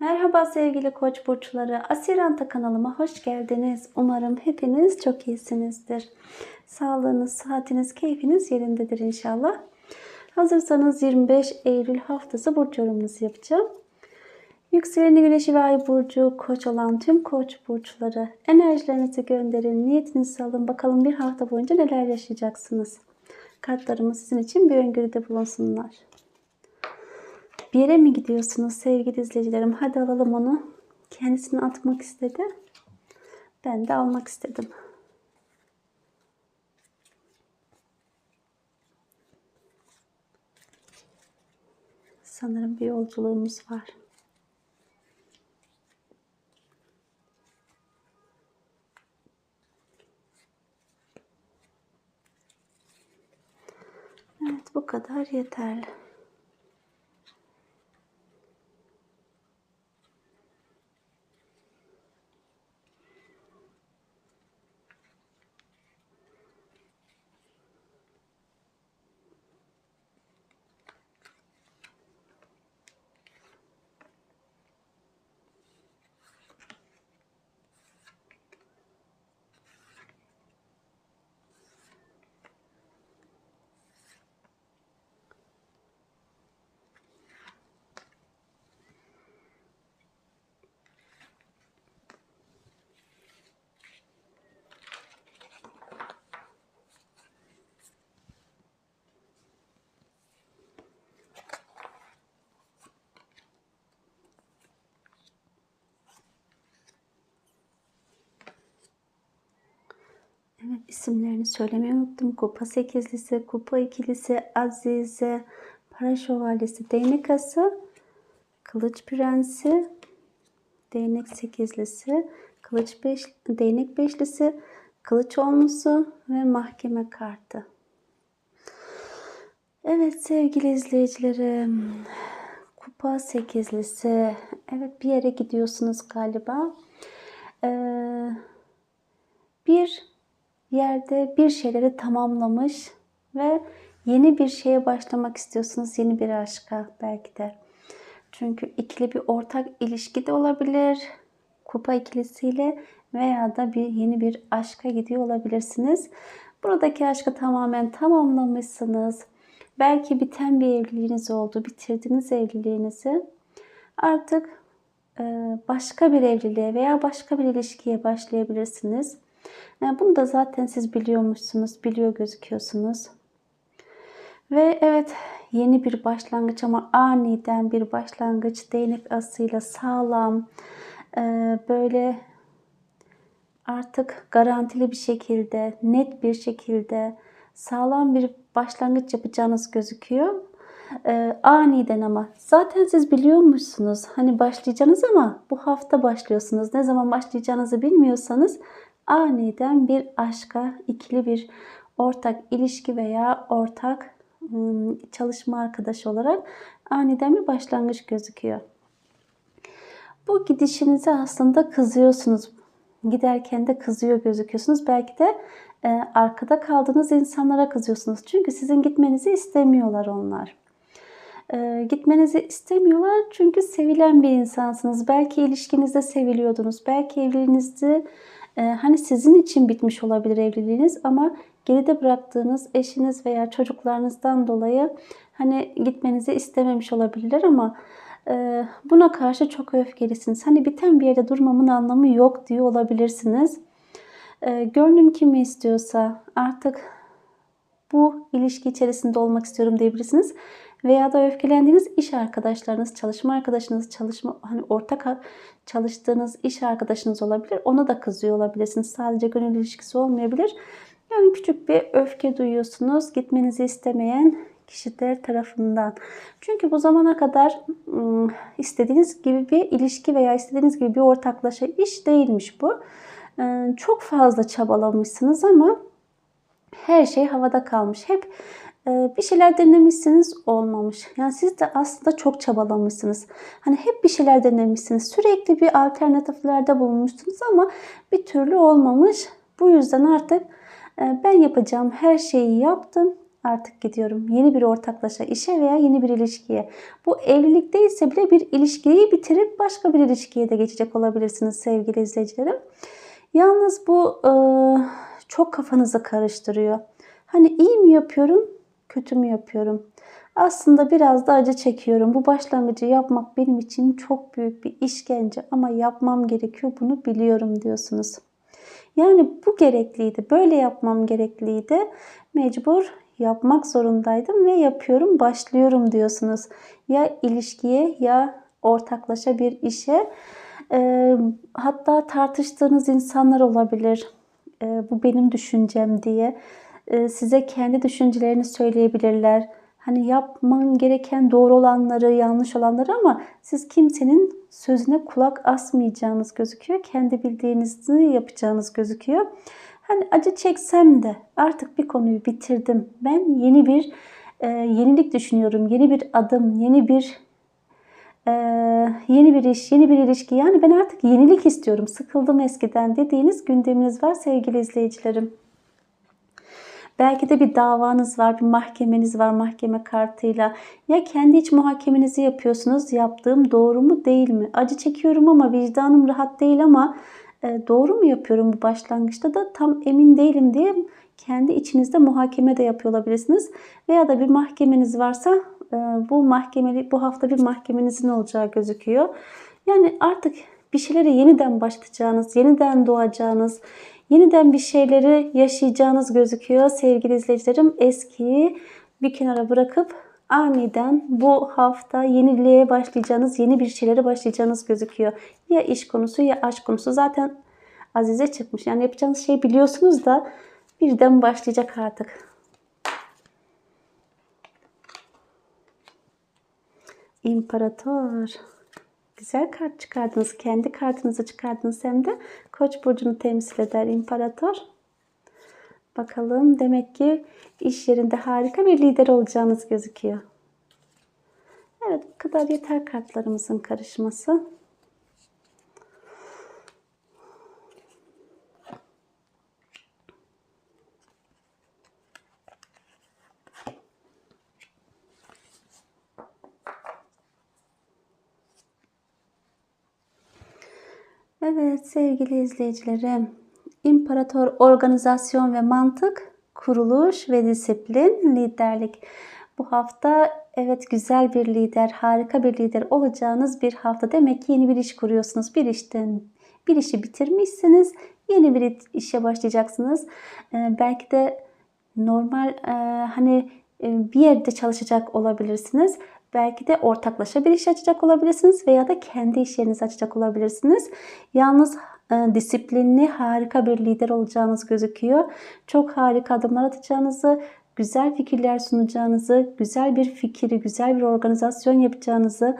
Merhaba sevgili koç burçları. Asiranta kanalıma hoş geldiniz. Umarım hepiniz çok iyisinizdir. Sağlığınız, sıhhatiniz, keyfiniz yerindedir inşallah. Hazırsanız 25 Eylül haftası burç yorumunuzu yapacağım. Yükseleni güneşi ve ay burcu koç olan tüm koç burçları enerjilerinizi gönderin, niyetinizi alın. Bakalım bir hafta boyunca neler yaşayacaksınız. Kartlarımız sizin için bir öngörüde bulunsunlar. Bir yere mi gidiyorsunuz sevgili izleyicilerim? Hadi alalım onu. Kendisini atmak istedi. Ben de almak istedim. Sanırım bir yolculuğumuz var. Evet bu kadar yeterli. İsimlerini söylemeyi unuttum. Kupa sekizlisi, kupa ikilisi, Azize, para şövalyesi, değnek kılıç prensi, değnek sekizlisi, kılıç beş, değnek beşlisi, kılıç onlusu ve mahkeme kartı. Evet sevgili izleyicilerim. Kupa sekizlisi. Evet bir yere gidiyorsunuz galiba. Ee, bir yerde bir şeyleri tamamlamış ve yeni bir şeye başlamak istiyorsunuz. Yeni bir aşka belki de. Çünkü ikili bir ortak ilişki de olabilir. Kupa ikilisiyle veya da bir yeni bir aşka gidiyor olabilirsiniz. Buradaki aşkı tamamen tamamlamışsınız. Belki biten bir evliliğiniz oldu. Bitirdiniz evliliğinizi. Artık başka bir evliliğe veya başka bir ilişkiye başlayabilirsiniz. Yani bunu da zaten siz biliyormuşsunuz, biliyor gözüküyorsunuz. Ve evet yeni bir başlangıç ama aniden bir başlangıç değnek asıyla sağlam e, böyle artık garantili bir şekilde, net bir şekilde sağlam bir başlangıç yapacağınız gözüküyor. Ee, aniden ama zaten siz biliyormuşsunuz hani başlayacaksınız ama bu hafta başlıyorsunuz. Ne zaman başlayacağınızı bilmiyorsanız aniden bir aşka, ikili bir ortak ilişki veya ortak çalışma arkadaşı olarak aniden bir başlangıç gözüküyor. Bu gidişinize aslında kızıyorsunuz. Giderken de kızıyor gözüküyorsunuz. Belki de e, arkada kaldığınız insanlara kızıyorsunuz. Çünkü sizin gitmenizi istemiyorlar onlar. E, gitmenizi istemiyorlar çünkü sevilen bir insansınız. Belki ilişkinizde seviliyordunuz. Belki evliliğinizde hani sizin için bitmiş olabilir evliliğiniz ama geride bıraktığınız eşiniz veya çocuklarınızdan dolayı hani gitmenizi istememiş olabilirler ama e, buna karşı çok öfkelisiniz. Hani biten bir yerde durmamın anlamı yok diyor olabilirsiniz. E, gönlüm kimi istiyorsa artık bu ilişki içerisinde olmak istiyorum diyebilirsiniz. Veya da öfkelendiğiniz iş arkadaşlarınız, çalışma arkadaşınız, çalışma hani ortak çalıştığınız iş arkadaşınız olabilir. Ona da kızıyor olabilirsiniz. Sadece gönül ilişkisi olmayabilir. Yani küçük bir öfke duyuyorsunuz. Gitmenizi istemeyen kişiler tarafından. Çünkü bu zamana kadar istediğiniz gibi bir ilişki veya istediğiniz gibi bir ortaklaşa iş değilmiş bu. Çok fazla çabalamışsınız ama her şey havada kalmış. Hep bir şeyler denemişsiniz olmamış. Yani siz de aslında çok çabalamışsınız. Hani hep bir şeyler denemişsiniz. Sürekli bir alternatiflerde bulunmuşsunuz ama bir türlü olmamış. Bu yüzden artık ben yapacağım her şeyi yaptım. artık gidiyorum. Yeni bir ortaklaşa, işe veya yeni bir ilişkiye. Bu evlilik değilse bile bir ilişkiyi bitirip başka bir ilişkiye de geçecek olabilirsiniz sevgili izleyicilerim. Yalnız bu e, çok kafanızı karıştırıyor. Hani iyi mi yapıyorum, kötü mü yapıyorum? Aslında biraz da acı çekiyorum. Bu başlangıcı yapmak benim için çok büyük bir işkence ama yapmam gerekiyor bunu biliyorum diyorsunuz. Yani bu gerekliydi, böyle yapmam gerekliydi. Mecbur yapmak zorundaydım ve yapıyorum, başlıyorum diyorsunuz. Ya ilişkiye ya ortaklaşa bir işe. E, hatta tartıştığınız insanlar olabilir. E, bu benim düşüncem diye. E, size kendi düşüncelerini söyleyebilirler hani yapman gereken doğru olanları, yanlış olanları ama siz kimsenin sözüne kulak asmayacağınız gözüküyor. Kendi bildiğinizi yapacağınız gözüküyor. Hani acı çeksem de artık bir konuyu bitirdim. Ben yeni bir e, yenilik düşünüyorum. Yeni bir adım, yeni bir e, yeni bir iş, yeni bir ilişki. Yani ben artık yenilik istiyorum. Sıkıldım eskiden dediğiniz gündeminiz var sevgili izleyicilerim. Belki de bir davanız var, bir mahkemeniz var mahkeme kartıyla. Ya kendi iç muhakemenizi yapıyorsunuz. Yaptığım doğru mu değil mi? Acı çekiyorum ama vicdanım rahat değil ama e, doğru mu yapıyorum bu başlangıçta da tam emin değilim diye kendi içinizde muhakeme de yapıyor olabilirsiniz. Veya da bir mahkemeniz varsa bu mahkemeli bu hafta bir mahkemenizin olacağı gözüküyor. Yani artık bir şeylere yeniden başlayacağınız, yeniden doğacağınız, yeniden bir şeyleri yaşayacağınız gözüküyor sevgili izleyicilerim. Eskiyi bir kenara bırakıp aniden bu hafta yeniliğe başlayacağınız, yeni bir şeylere başlayacağınız gözüküyor. Ya iş konusu ya aşk konusu. Zaten Azize çıkmış. Yani yapacağınız şeyi biliyorsunuz da birden başlayacak artık. İmparator. Güzel kart çıkardınız. Kendi kartınızı çıkardınız hem de Koç burcunu temsil eder imparator. Bakalım demek ki iş yerinde harika bir lider olacağınız gözüküyor. Evet bu kadar yeter kartlarımızın karışması. Evet sevgili izleyicilerim, imparator organizasyon ve mantık, kuruluş ve disiplin, liderlik. Bu hafta evet güzel bir lider, harika bir lider olacağınız bir hafta. Demek ki yeni bir iş kuruyorsunuz. Bir işten bir işi bitirmişsiniz. Yeni bir işe başlayacaksınız. Ee, belki de normal e, hani e, bir yerde çalışacak olabilirsiniz. Belki de ortaklaşa bir iş açacak olabilirsiniz veya da kendi iş yerinizi açacak olabilirsiniz. Yalnız e, disiplinli harika bir lider olacağınız gözüküyor. Çok harika adımlar atacağınızı, güzel fikirler sunacağınızı, güzel bir fikri, güzel bir organizasyon yapacağınızı,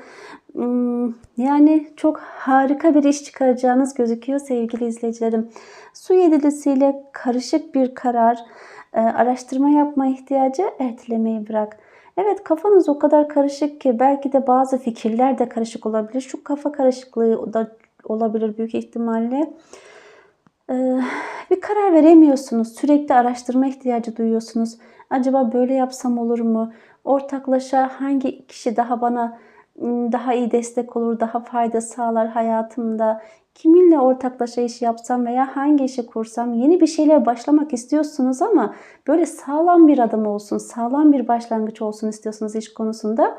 yani çok harika bir iş çıkaracağınız gözüküyor sevgili izleyicilerim. Su yedilisiyle karışık bir karar, e, araştırma yapma ihtiyacı ertelemeyi bırak. Evet kafanız o kadar karışık ki belki de bazı fikirler de karışık olabilir. Şu kafa karışıklığı da olabilir büyük ihtimalle. Ee, bir karar veremiyorsunuz. Sürekli araştırma ihtiyacı duyuyorsunuz. Acaba böyle yapsam olur mu? Ortaklaşa hangi kişi daha bana ıı, daha iyi destek olur, daha fayda sağlar hayatımda? Kiminle ortaklaşa iş yapsam veya hangi işi kursam yeni bir şeyler başlamak istiyorsunuz ama böyle sağlam bir adım olsun, sağlam bir başlangıç olsun istiyorsunuz iş konusunda.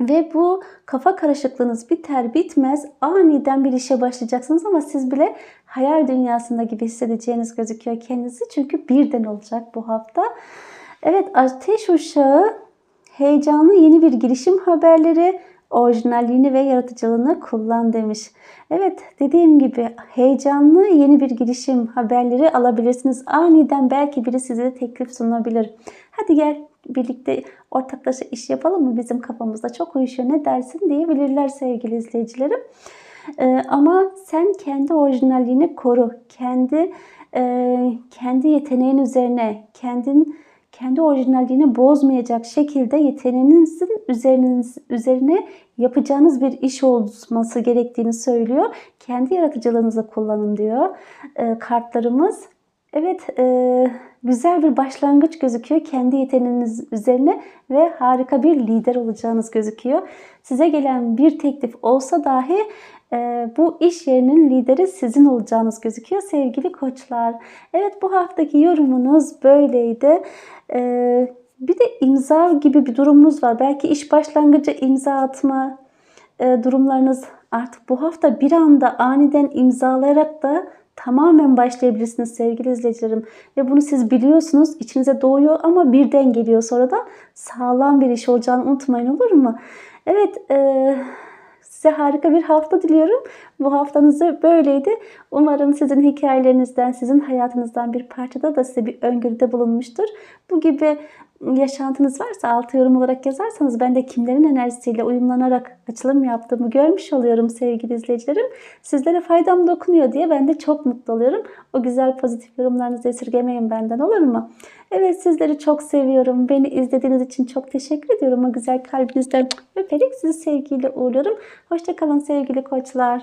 Ve bu kafa karışıklığınız biter bitmez aniden bir işe başlayacaksınız ama siz bile hayal dünyasında gibi hissedeceğiniz gözüküyor kendinizi. Çünkü birden olacak bu hafta. Evet ateş uşağı heyecanlı yeni bir girişim haberleri orijinalliğini ve yaratıcılığını kullan demiş. Evet dediğim gibi heyecanlı yeni bir girişim haberleri alabilirsiniz. Aniden belki biri size teklif sunabilir. Hadi gel birlikte ortaklaşa iş yapalım mı bizim kafamızda çok uyuşuyor ne dersin diyebilirler sevgili izleyicilerim. Ee, ama sen kendi orijinalliğini koru. Kendi e, kendi yeteneğin üzerine, kendin kendi orijinalliğini bozmayacak şekilde yeteneğinizin üzeriniz, üzerine yapacağınız bir iş olması gerektiğini söylüyor. Kendi yaratıcılığınızı kullanın diyor e, kartlarımız. Evet e, güzel bir başlangıç gözüküyor kendi yeteneğiniz üzerine ve harika bir lider olacağınız gözüküyor. Size gelen bir teklif olsa dahi e, bu iş yerinin lideri sizin olacağınız gözüküyor sevgili koçlar. Evet bu haftaki yorumunuz böyleydi. E, bir de imza gibi bir durumunuz var. Belki iş başlangıcı imza atma e, durumlarınız artık bu hafta bir anda aniden imzalayarak da tamamen başlayabilirsiniz sevgili izleyicilerim. Ve bunu siz biliyorsunuz, içinize doğuyor ama birden geliyor sonra da sağlam bir iş olacağını unutmayın olur mu? Evet, e, size harika bir hafta diliyorum. Bu haftanızı böyleydi. Umarım sizin hikayelerinizden, sizin hayatınızdan bir parçada da size bir öngörüde bulunmuştur. Bu gibi yaşantınız varsa altı yorum olarak yazarsanız ben de kimlerin enerjisiyle uyumlanarak açılım yaptığımı görmüş oluyorum sevgili izleyicilerim. Sizlere faydam dokunuyor diye ben de çok mutlu oluyorum. O güzel pozitif yorumlarınızı esirgemeyin benden olur mu? Evet sizleri çok seviyorum. Beni izlediğiniz için çok teşekkür ediyorum. O güzel kalbinizden öperek sizi sevgiyle uğurluyorum. Hoşçakalın sevgili koçlar.